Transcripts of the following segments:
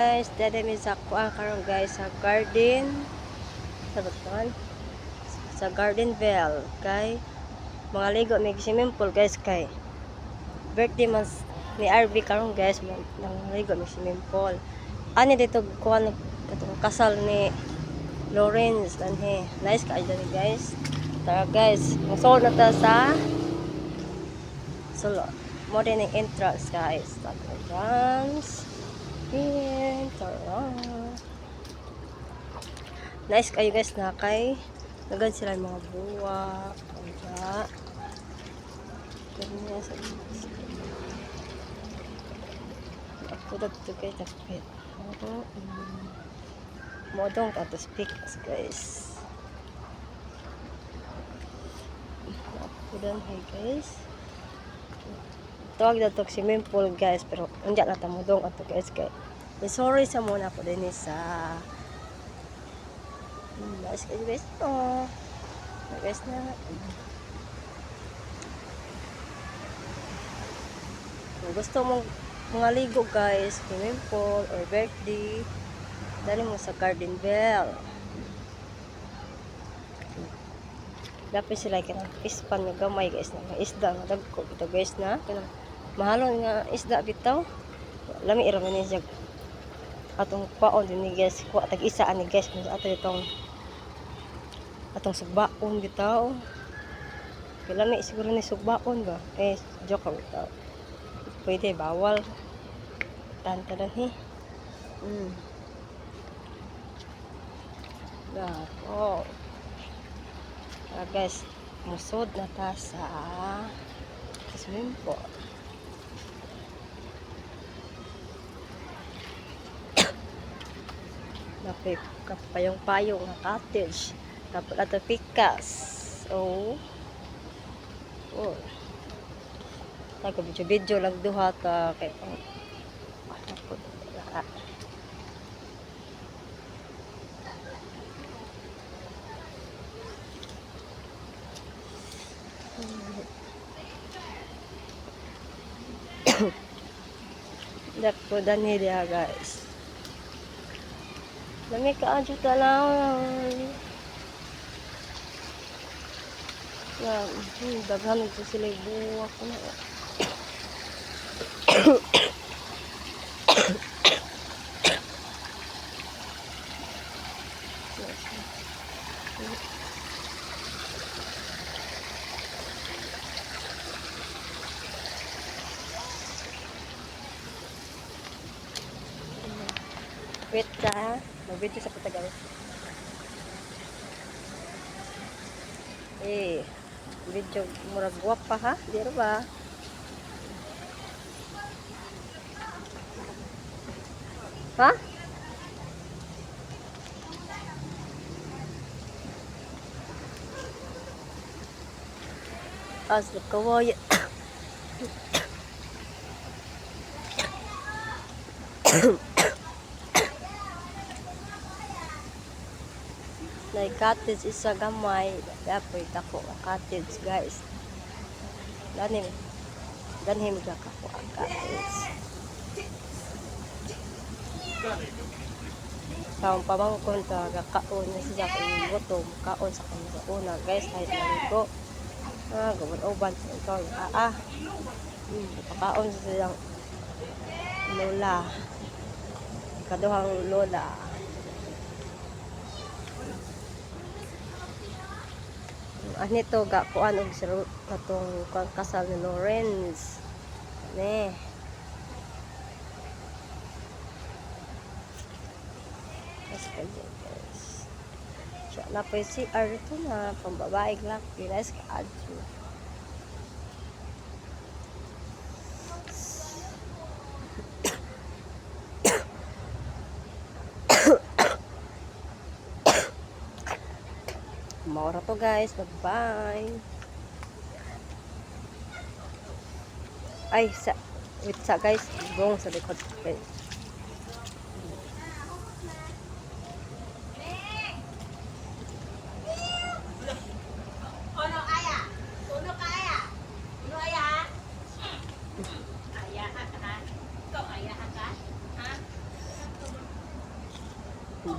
Guys, dede mi sa kuan karon guys sa garden. Sa. Sa Garden Bell kay mga ligo may swimming pool guys kay birthday mas ni RV karon guys nang ligo may swimming pool. Ani dito kuan katong kasal ni Lawrence he. Nice ka dali guys. Tara guys, musol na ta sa solo. Mo din ang entrance guys. Tara Here, tara. Nice kayo guys na kay Nagan sila yung mga buwak. Kaya. Ganyan sa Ako na ito guys. Tapit. Modong ka to speak guys. Ako hey guys. Tawag na to swimming pool guys. Pero hindi na tamudong ato guys. Kaya. Sorry sa muna po din sa Guys, guys, guys. Oh. Guys na. Kung gusto mong mga ligo guys, swimming pool or birthday, dali mo sa Garden Bell. Dapat sila kina ispan nga gamay guys na isda nga dagko ito guys na kina mahalon nga isda bitaw. Lami ira man siya atong paon din ni guys kuha tag isa ani guys kung ato itong atong sugbaon bitaw kailan na siguro ni sugbaon ba eh joke ka bitaw pwede bawal tanta lang he mm. Yeah. Oh. Ah, guys, musod na ta sa swimming pool. Kapayong-payong nga cottage. Tapos ato pikas. Oh. Oh. Tago video video lang duha ta kay pang ano po. Dako dani dia guys. Lami ka adyo talaw. Na, hmm, daghan ito sila buwak na. Wait ka. Mag-video sa patagal. Eh, video murag guwapa ha? Di rin ba? Ha? As the kawaii. na cottage isa gamay. Dapat ako ang cottage guys. Ganim ganim ka ako ang cottage. Kaong pamangkon ka gakaon na siya kung gutom. Kaon sa kanya una guys kahit maligo ah gawin uban sa ikaw ah ah. Hmm, pakaon sa siyang lola. Kaduhang lola ani to ga kuan og sir katong kuan kasal ni Lawrence ne Yes, kaya guys. Siya na pa si Arto na pambabae lang. Pilas ka adyo. Maura to guys. Bye-bye. Ay, sa wait sa guys. Gong sa likod. Okay.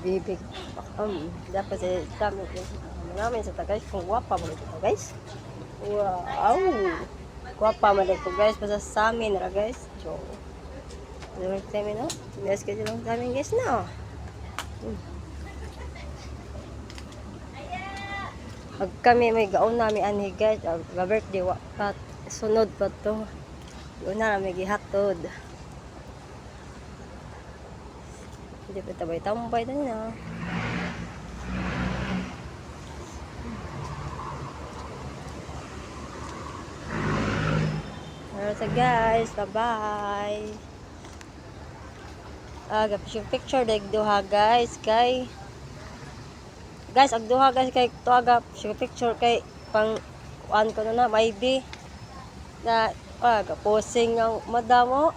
Bibig. Um, dapat sa kami namin sa guys kung wapa mo ito guys. Wow! Wapa mo ito guys. Basta sa amin na guys. So, sa amin no? Guys, kasi lang sa amin guys na. Hmm. Pag kami may gaon namin ani guys, ang birthday wa sunod pa to. Doon na namin gihatod. Hindi pa tabay tambay na sa guys, bye-bye. Ah, gapis yung picture dag duha guys kay Guys, ag duha guys kay tuaga yung picture kay pang kuan ko na na maybe na ah, posing ang madamo